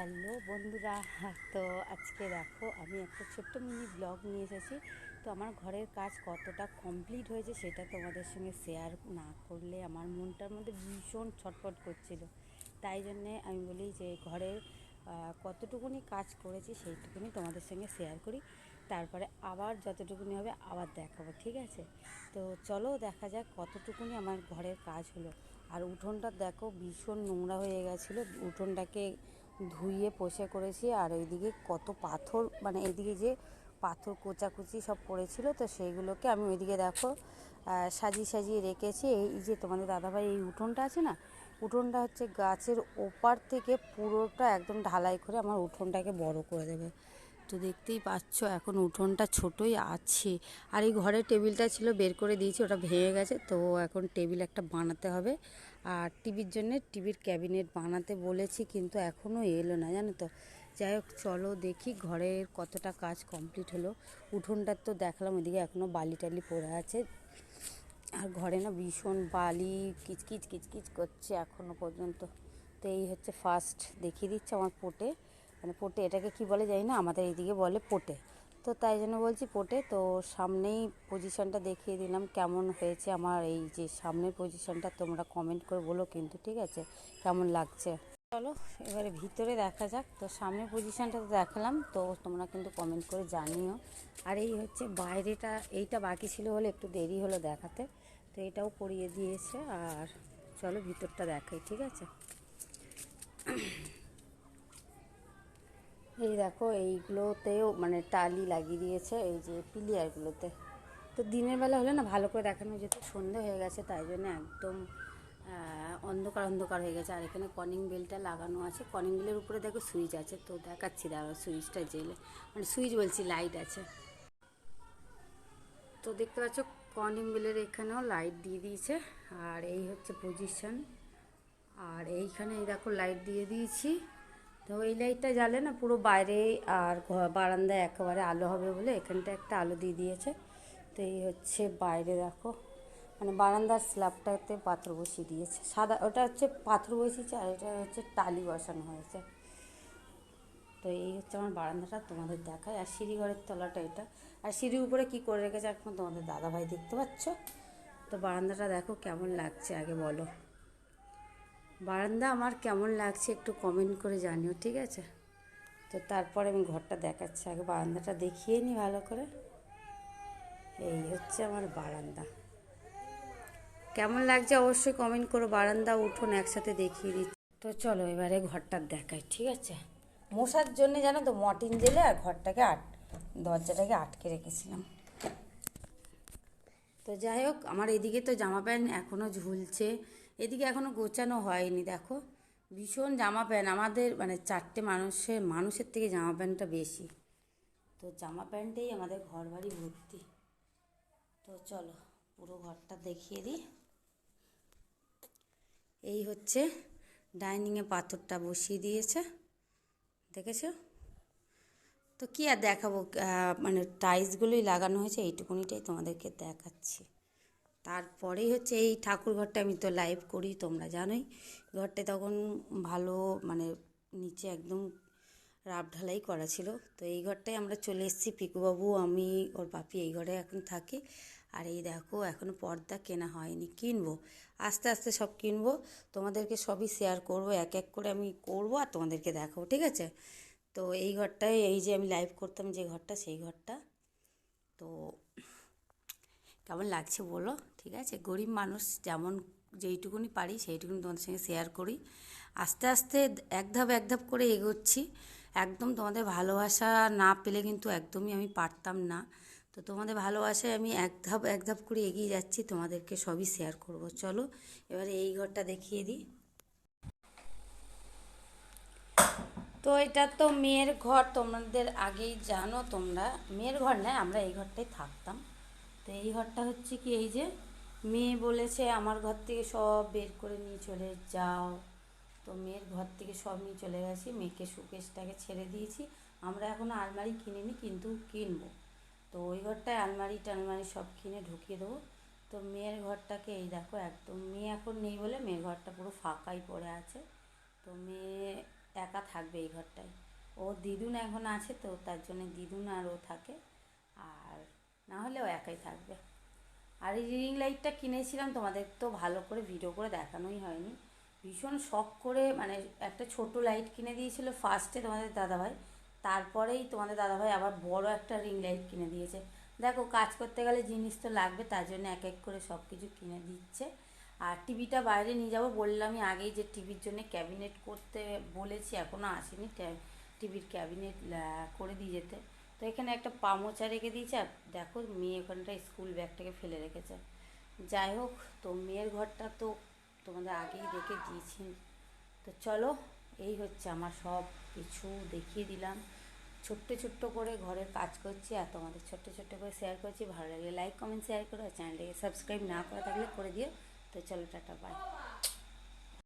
Hello বন্ধুরা, তো আজকে দেখো আমি একটা ছোট্ট মিনি ব্লগ নিয়ে এসেছি। তো আমার ঘরের কাজ কতটা কমপ্লিট হয়েছে সেটা তোমাদের সঙ্গে শেয়ার না করলে আমার মনটার মধ্যে ভীষণ ছটফট করছিল। তাই জন্যে আমি বলি যে ঘরের কতটুকুনি কাজ করেছি সেইটুকুনি তোমাদের সঙ্গে শেয়ার করি। তারপরে আবার যতটুকুনি হবে আবার দেখাবো, ঠিক আছে? তো চলো দেখা যাক কতটুকুনি আমার ঘরের কাজ হলো। আর উঠোনটা দেখো ভীষণ নোংরা হয়ে গেছিল। উঠোনটাকে ধুইয়ে পোষে করেছি আর এইদিকে কত পাথর মানে এইদিকে যে পাথর কোচাকুচি সব পড়েছিল তো সেইগুলোকে আমি ওইদিকে দেখো সাজিয়ে সাজিয়ে রেখেছি। এই যে তোমাদের দাদাভাই এই উঠোনটা আছে না, উঠোনটা হচ্ছে গাছের ওপার থেকে পুরোটা একদম ঢালাই করে আমার উঠোনটাকে বড় করে দেবে। তো দেখতেই পাচ্ছ, এখন উঠোনটা ছোটই আছে। আর এই ঘরের টেবিলটা ছিল, বের করে দিয়েছি, ওটা ভেঙে গেছে, তো এখন টেবিল একটা বানাতে হবে। আর টিভির জন্য টিভির ক্যাবিনেট বানাতে বলেছি, কিন্তু এখনও এলো না, জানো তো। যাই হোক, চলো দেখি ঘরের কতটা কাজ কমপ্লিট হলো। উঠোনটার তো দেখলাম ওইদিকে এখনও বালি টালি পড়ে আছে। আর ঘরে না ভীষণ বালি, কিচকিচ কিচকিচ করছে এখনও পর্যন্ত। তো এই হচ্ছে ফার্স্ট দেখিয়ে দিচ্ছে আমার পোটে। মানে পোটে, এটাকে কি বলে জানি না, আমাদের এইদিকে বলে পোটে। তো তাই জন্য বলছি পোটে, তো সামনেই পজিশনটা দেখিয়ে দিলাম কেমন হয়েছে আমার এই যে সামনের পজিশনটা তোমরা কমেন্ট করে বলো কিন্তু, ঠিক আছে? কেমন লাগছে? চলো, এবারে ভিতরে দেখা যাক। তো সামনের পজিশনটা তো দেখালাম, তো তোমরা কিন্তু কমেন্ট করে জানিও। আর এই হচ্ছে বাইরেটা, এইটা বাকি ছিল বলে একটু দেরি হলো দেখাতে। তো এটাও করিয়ে দিয়েছে, আর চলো ভিতরটা দেখাই, ঠিক আছে? এই দেখো, এইগুলোতেও মানে টালি লাগিয়ে দিয়েছে, এই যে পিলিয়ারগুলোতে। তো দিনের বেলা হলে না ভালো করে দেখানো যেত, সন্ধে হয়ে গেছে, তাই জন্য একদম অন্ধকার অন্ধকার হয়ে গেছে। আর এখানে কনিং বেলটা লাগানো আছে। কনিং বেলের উপরে দেখো সুইচ আছে, তো দেখাচ্ছি দাঁড়াও সুইচটা জেলে। মানে সুইচ বলছি, লাইট আছে। তো দেখতে পাচ্ছ, কনিং বেলের এখানেও লাইট দিয়ে দিয়েছে, আর এই হচ্ছে পজিশন। আর এইখানে এই দেখো লাইট দিয়ে দিয়েছি। তো এই লাইটটা জ্বালে না পুরো বাইরে আর বারান্দায় একেবারে আলো হবে বলে এখানটা একটা আলো দিয়ে দিয়েছে। তো এই হচ্ছে বাইরে দেখো মানে বারান্দার স্ল্যাবটাতে পাথর বসিয়ে দিয়েছে। সাদা, ওটা হচ্ছে পাথর বসিয়েছে আর এটা হচ্ছে টালি বসানো হয়েছে। তো এই হচ্ছে আমার বারান্দাটা তোমাদের দেখায়। আর সিঁড়িঘরের তলাটা এটা। আর সিঁড়ির উপরে কি করে রেখেছে এখন তোমাদের দাদাভাই দেখতে পাচ্ছ? তো বারান্দাটা দেখো কেমন লাগছে আগে বলো। বারান্দা আমার কেমন লাগছে একটু কমেন্ট করে জানিও, ঠিক আছে? তো তারপরে আমি ঘরটা দেখাচ্ছি, আগে বারান্দাটা দেখিয়ে নিই ভালো করে। এই হচ্ছে আমার বারান্দা। কেমন লাগছে অবশ্যই কমেন্ট করো, বারান্দা উঠোন একসাথে দেখিয়ে দিচ্ছি। তো চলো এবারে ঘরটা দেখাই, ঠিক আছে? মশার জন্য জানো তো মটিন জেলে আর ঘরটাকে আট, দরজাটাকে আটকে রেখেছিলাম। তো যাই হোক, আমার এদিকে তো জামা প্যান্ট এখনও ঝুলছে এদিকে এখনও গোছানো হয়নি, দেখো। ভীষণ জামা প্যান্ট, আমাদের মানে চারটে মানুষের মানুষের থেকে জামা প্যান্টটা বেশি। তো জামা প্যান্টেই আমাদের ঘর বাড়ি ভর্তি। তো চলো, পুরো ঘরটা দেখিয়ে দিই। এই হচ্ছে ডাইনিংয়ে পাথরটা বসিয়ে দিয়েছে। দেখেছ? তো কি আর দেখাবো মানে টাইলসগুলোই লাগানো হয়েছে, এইটুকুনিটাই তোমাদেরকে দেখাচ্ছি। তারপরেই হচ্ছে এই ঠাকুর ঘরটা আমি তো লাইভ করি, তোমরা জানোই। ঘরটা তখন ভালো মানে নিচে একদম রাব ঢালাই করা ছিল। তো এই ঘরটায় আমরা চলে এসেছি, পিকুবাবু, আমি, ওর পাপি এই ঘরে এখন থাকি। আর এই দেখো এখনও পর্দা কেনা হয়নি, কিনবো। আস্তে আস্তে সব কিনবো, তোমাদেরকে সবই শেয়ার করব, এক এক করে আমি করব আর তোমাদেরকে দেখাবো, ঠিক আছে? তো এই ঘরটায়, এই যে আমি লাইভ করতাম যে ঘরটা, সেই ঘরটা। তো কেমন লাগছে বলো, ঠিক আছে? গরিব মানুষ যেমন যেইটুকুনি পারি সেইটুকুনি তোমাদের সঙ্গে শেয়ার করি। আস্তে আস্তে এক ধাপ এক ধাপ করে এগোচ্ছি। একদম তোমাদের ভালোবাসা না পেলে কিন্তু একদমই আমি পারতাম না। তো তোমাদের ভালোবাসায় আমি এক ধাপ এক ধাপ করে এগিয়ে যাচ্ছি, তোমাদেরকে সবই শেয়ার করব। চলো, এবারে এই ঘরটা দেখিয়ে দিই। তো এটা তো মেয়ের ঘর, তোমাদের আগেই জানো তোমরা। মেয়ের ঘর নয় আমরা এই ঘরটাই থাকতাম। তো এই ঘরটা হচ্ছে কি, এই যে মেয়ে বলেছে আমার ঘর থেকে সব বের করে নিয়ে চলে যাও। তো মেয়ের ঘর থেকে সব নিয়ে চলে গেছি, মেয়েকে সুকেশটাকে ছেড়ে দিয়েছি। আমরা এখনও আলমারি কিনিনি, কিন্তু কিনবো। তো ওই ঘরটায় আলমারি টালমারি সব কিনে ঢুকিয়ে দেবো। তো মেয়ের ঘরটাকে এই দেখো একদম, মেয়ে এখন নেই বলে মেয়ের ঘরটা পুরো ফাঁকাই পড়ে আছে। তো মেয়ে একা থাকবে এই ঘরটায়। ও দিদুন এখন আছে তো, তার জন্য দিদুন আর ও থাকে। না হলে ও একাই থাকবে। আর এই রিং লাইটটা কিনেছিলাম, তোমাদের তো ভালো করে ভিডিও করে দেখানোই হয়নি। ভীষণ শখ করে মানে একটা ছোট লাইট কিনে দিয়েছিল ফার্স্টে তোমাদের দাদাভাই। তারপরেই তোমাদের দাদাভাই আবার বড় একটা রিং লাইট কিনে দিয়েছে। দেখো, কাজ করতে গেলে জিনিস তো লাগবে, তার জন্য এক এক করে সব কিছু কিনে দিচ্ছে। আর টিভিটা বাইরে নিয়ে যাব বললামই আগেই যে টিভির জন্য ক্যাবিনেট করতে বলেছি এখনও আসেনি টিভির ক্যাবিনেট করে দিয়ে যেতে। তো এখানে একটা পামোচা রেখে দিয়েছে আর দেখো মেয়ে ওখানটা স্কুল ব্যাগটাকে ফেলে রেখেছে। যাই হোক, তো মেয়ের ঘরটা তো তোমাদের আগেই দেখে দিয়েছি। তো চলো, এই হচ্ছে আমার সব কিছু দেখিয়ে দিলাম। ছোট্ট ছোট্ট করে ঘরের কাজ করছি আর তোমাদের ছোট্ট ছোট্ট করে শেয়ার করছি। ভালো লাগলে লাইক কমেন্ট শেয়ার করো আর চ্যানেলটাকে সাবস্ক্রাইব না করা থাকলে করে দিও। তো চলো, টাটা বাই